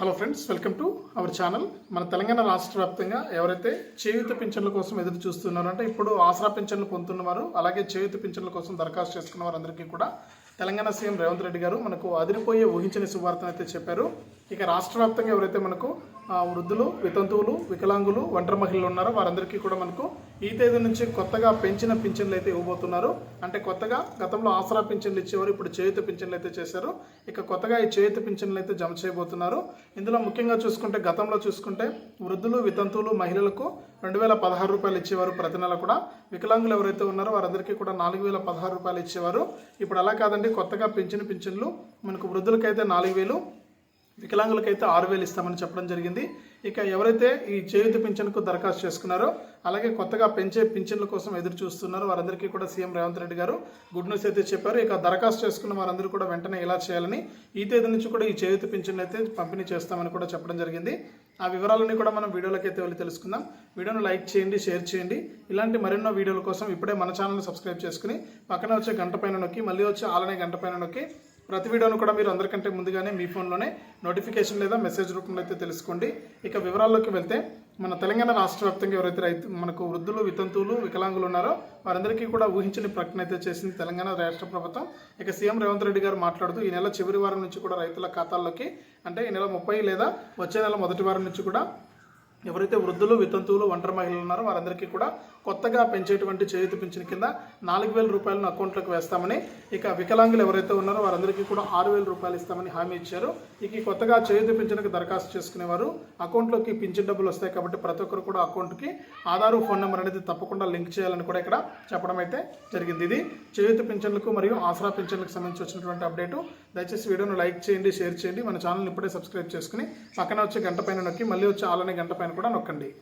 Hello friends welcome to our channel మన తెలంగాణ రాష్ట్ర వ్యాప్తంగా ఎవరైతే చేయూత పింఛన్ల కోసం ఎదురు చూస్తున్నారంటే ఇప్పుడు ఆసరా పింఛన్లు పొందుతున్నవారు అలాగే చేయూత పింఛన్ల కోసం దరఖాస్తు చేసుకున్న వారందరికీ కూడా తెలంగాణ సీఎం రేవంత్ రెడ్డి గారు మనకు అదిరిపోయే ఊహించని శుభార్తను అయితే చెప్పారు. ఇక రాష్ట్ర వ్యాప్తంగా ఎవరైతే మనకు వృద్ధులు వితంతువులు వికలాంగులు ఒంటరి మహిళలు ఉన్నారో వారందరికీ కూడా మనకు ఈ తేదీ నుంచి కొత్తగా పెంచిన పింఛన్లు అయితే ఇవ్వబోతున్నారు. అంటే కొత్తగా గతంలో ఆసరా పింఛన్లు ఇచ్చేవారు ఇప్పుడు చేయుత పింఛన్లు అయితే చేశారు. ఇక కొత్తగా ఈ చేయుత పింఛన్లు అయితే జమ చేయబోతున్నారు. ఇందులో ముఖ్యంగా చూసుకుంటే గతంలో చూసుకుంటే వృద్ధులు వితంతువులు మహిళలకు రెండు వేల పదహారు రూపాయలు ఇచ్చేవారు ప్రతి నెల కూడా. వికలాంగులు ఎవరైతే ఉన్నారో వారందరికీ కూడా నాలుగు వేల పదహారు రూపాయలు ఇచ్చేవారు. ఇప్పుడు అలా కాదండి కొత్తగా పెంచిన పింఛన్లు మనకు వృద్ధులకైతే నాలుగు వేలు వికలాంగులకైతే ఆరు వేలు ఇస్తామని చెప్పడం జరిగింది. ఇక ఎవరైతే ఈ చేయూత పింఛన్కు దరఖాస్తు చేసుకున్నారో అలాగే కొత్తగా పెంచే పింఛన్ల కోసం ఎదురు చూస్తున్నారో వారందరికీ కూడా సీఎం రేవంత్ రెడ్డి గారు గుడ్ న్యూస్ అయితే చెప్పారు. ఇక దరఖాస్తు చేసుకున్న వారందరూ కూడా వెంటనే ఇలా చేయాలని ఈ తేదీ నుంచి కూడా ఈ చేయూత పింఛన్లు అయితే పంపిణీ చేస్తామని కూడా చెప్పడం జరిగింది. ఆ వివరాలన్నీ కూడా మనం వీడియోలోకి అయితే వెళ్ళి తెలుసుకుందాం. వీడియోను లైక్ చేయండి షేర్ చేయండి. ఇలాంటి మరెన్నో వీడియోల కోసం ఇప్పుడే మన ఛానల్ని సబ్స్క్రైబ్ చేసుకుని పక్కన వచ్చే గంట పైన నొక్కి మళ్ళీ వచ్చే ఆలనే గంట పైన నొక్కి ప్రతి వీడియోను కూడా మీరు అందరికంటే ముందుగానే మీ ఫోన్లోనే నోటిఫికేషన్ లేదా మెసేజ్ రూపంలో అయితే తెలుసుకోండి. ఇక వివరాల్లోకి వెళ్తే మన తెలంగాణ రాష్ట్ర వ్యాప్తంగా ఎవరైతే రైతు మనకు వృద్ధులు వితంతువులు వికలాంగులు ఉన్నారో వారందరికీ కూడా ఊహించని ప్రకటన అయితే చేసింది తెలంగాణ రాష్ట్ర ప్రభుత్వం. ఇక సీఎం రేవంత్ రెడ్డి గారు మాట్లాడుతూ ఈ నెల చివరి వారం నుంచి కూడా రైతుల ఖాతాల్లోకి అంటే ఈ నెల ముప్పై లేదా వచ్చే నెల మొదటి వారం నుంచి కూడా ఎవరైతే వృద్ధులు వితంతువులు ఒంటరి మహిళలు ఉన్నారో వారందరికీ కూడా కొత్తగా పెంచేటువంటి చేయూత పింఛన్ కింద నాలుగు వేల రూపాయలను అకౌంట్లోకి వేస్తామని ఇక వికలాంగులు ఎవరైతే ఉన్నారో వారందరికీ కూడా ఆరు వేల రూపాయలు ఇస్తామని హామీ ఇచ్చారు. ఇక కొత్తగా చేయూత పింఛన్కి దరఖాస్తు చేసుకునేవారు అకౌంట్లోకి పింఛన్ డబ్బులు వస్తాయి కాబట్టి ప్రతి ఒక్కరు కూడా అకౌంట్కి ఆధారు ఫోన్ నెంబర్ అనేది తప్పకుండా లింక్ చేయాలని కూడా ఇక్కడ చెప్పడం అయితే జరిగింది. ఇది చేయూత పింఛన్లకు మరియు ఆసరా పింఛన్లకు సంబంధించి వచ్చినటువంటి అప్డేటు. దయచేసి వీడియోను లైక్ చేయండి షేర్ చేయండి. మన ఛానల్ ఇప్పుడే సబ్స్క్రైబ్ చేసుకుని పక్కన వచ్చే గంట పైన నొక్కి మళ్ళీ వచ్చే ఆలనే గంట పైన కూడా నొక్కండి.